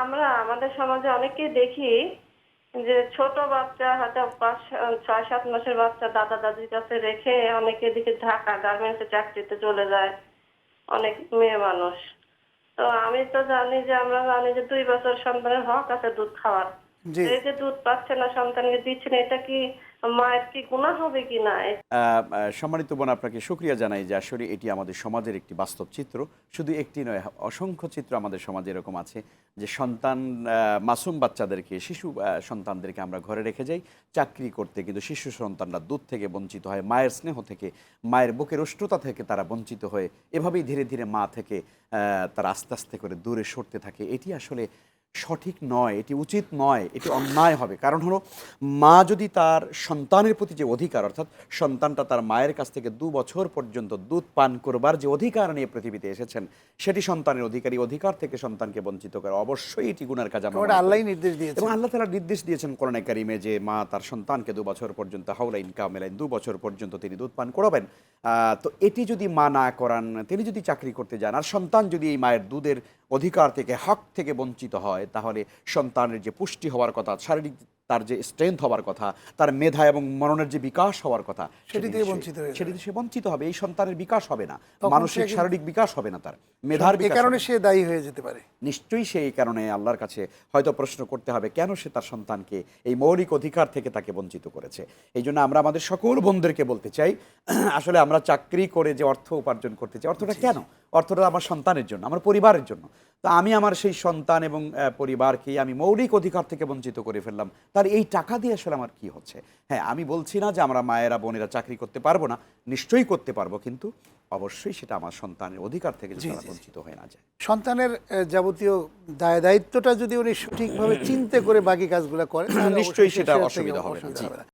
আমরা আমাদের সমাজে অনেকেই দেখি যে ছোট বাচ্চা হয়তো পাঁচ, ছয়, সাত মাসের বাচ্চা দাদা দাদির কাছে রেখে অনেকে এদিকে ঢাকা গার্মেন্টসে চাকরিতে চলে যায়। অনেক মেয়ে মানুষ। তো আমি তো জানি যে আমরা জানি যে দুই বছর সন্তানের হক আছে দুধ খাওয়ার। এই যে দুধ পাচ্ছে না সন্তানকে এটা কি মায়ের কি গুণা হবে কি না? আহ, আহ, সম্মানিত বোন আপনাকে শুক্রিয়া জানাই যে আসলে এটি আমাদের সমাজের একটি বাস্তব চিত্র। শুধু একটি নয় অসংখ্য চিত্র আমাদের সমাজে এরকম আছে যে সন্তান মাসুম বাচ্চাদেরকে শিশু সন্তানদেরকে আমরা ঘরে রেখে যাই চাকরি করতে কিন্তু শিশু সন্তানরা দুধ থেকে বঞ্চিত হয় মায়ের স্নেহ থেকে মায়ের বুকের উষ্ণতা থেকে তারা বঞ্চিত হয়ে এভাবেই ধীরে ধীরে মা থেকে আহ, তারা আস্তে আস্তে করে দূরে সরতে থাকে। এটি আসলে সঠিক নয় এটি উচিত নয় এটি অন্যায় হবে। কারণ হলো মা যদি তার সন্তানের প্রতি যে অধিকার অর্থাৎ সন্তানটা তার মায়ের কাছ থেকে দু বছর পর্যন্ত দুধ পান করবার যে অধিকার নিয়ে পৃথিবীতে এসেছেন সেটি সন্তানের অধিকারী অধিকার থেকে সন্তানকে বঞ্চিত করে। অবশ্যই এটি গুনার কাজ আমরা আল্লাহ নির্দেশ দিয়েছে। এবং আল্লাহ তালা নির্দেশ দিয়েছেন কোরআনে কারিমে যে মা তার সন্তানকে দু বছর পর্যন্ত হাউলাইন কামেলাইন দু বছর পর্যন্ত তিনি দুধ পান করাবেন। আহ, তো এটি যদি মা না করান তিনি যদি চাকরি করতে যান আর সন্তান যদি এই মায়ের দুধের অধিকার থেকে হক থেকে বঞ্চিত হয় তাহলে সন্তানের যে পুষ্টি হওয়ার কথা শারীরিক তার যে স্ট্রেংথ হওয়ার কথা তার মেধা এবং মননের যে বিকাশ হওয়ার কথা সেটি থেকে বঞ্চিত হয়ে সেটি সে বঞ্চিত হবে। এই সন্তানের বিকাশ হবে না। মানসিক শারীরিক বিকাশ হবে না তার। মেধার কারণে সে দায়ী হয়ে যেতে পারে। নিশ্চয়ই সে এই কারণে আল্লাহর কাছে হয়তো প্রশ্ন করতে হবে কেন সে তার সন্তানকে এই মৌলিক অধিকার থেকে তাকে বঞ্চিত করেছে? এই জন্য আমরা আমাদের সকল বন্ধুদেরকে বলতে চাই আসলে আমরা চাকরি করে যে অর্থ উপার্জন করতে চাই অর্থটা কেন? অর্থটা আমার সন্তানের জন্য আমার পরিবারের জন্য। তো আমি আমার সেই সন্তান এবং আহ, পরিবারকে আমি মৌলিক অধিকার থেকে বঞ্চিত করে ফেললাম। তার এই টাকা দিয়ে আসলে আমার কি হচ্ছে? হ্যাঁ আমি বলছি না যে আমরা মায়েরা বোনেরা চাকরি করতে পারব না। নিশ্চয়ই করতে পারব কিন্তু অবশ্যই সেটা আমার সন্তানের অধিকার থেকে বঞ্চিত হয়ে না যায়। সন্তানের যাবতীয় দায় দায়িত্বটা যদি উনি সঠিকভাবে চিন্তা করে বাকি কাজগুলো করেন তাহলে নিশ্চয়ই সেটা অসুবিধা হবে না।